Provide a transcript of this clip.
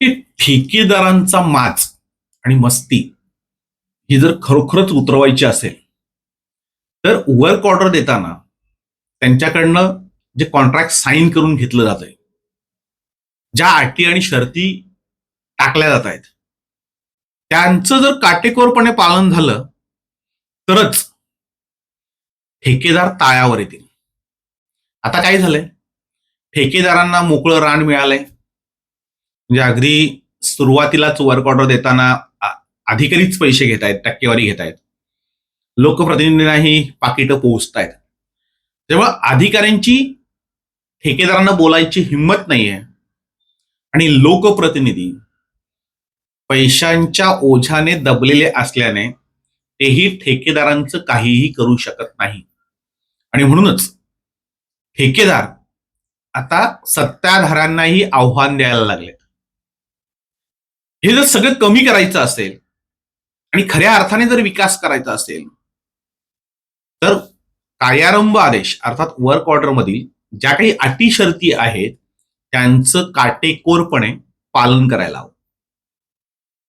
की ठेकेदारांचा माच आणि मस्ती ही जर खरोखरच उतरवायची असेल तर वर्क ऑर्डर देताना त्यांच्याकडनं जे कॉन्ट्रॅक्ट साईन करून घेतलं जात आहे ज्या अटी आणि शर्ती टाकल्या जात आहेत त्यांचं जर काटेकोरपणे पालन झालं तरच ठेकेदार ताळ्यावर येतील. आता काय झालंय? ठेकेदारांना मोकळं रान मिळालंय. म्हणजे अगदी सुरुवातीलाच वर्क ऑर्डर देताना अधिकारीच पैसे घेत आहेत टक्केवारी घेत आहेत लोकप्रतिनिधींनाही पाकिटं पोहोचत आहेत तेव्हा अधिकाऱ्यांची ठेकेदारांना बोलायची हिंमत नाहीये. आणि लोकप्रतिनिधी पैशांच्या ओझ्याने दबलेले असल्याने तेही ठेकेदारांचं काहीही करू शकत नाही. आणि म्हणूनच ठेकेदार आता सत्ताधाऱ्यांनाही आव्हान द्यायला लागले हे जर सगळं कमी करायचं असेल आणि खऱ्या अर्थाने जर विकास करायचा असेल तर कार्यारंभ आदेश अर्थात वर्क ऑर्डर मधील ज्या काही अटी शर्ती आहेत त्यांचं काटेकोरपणे पालन करायला हवं.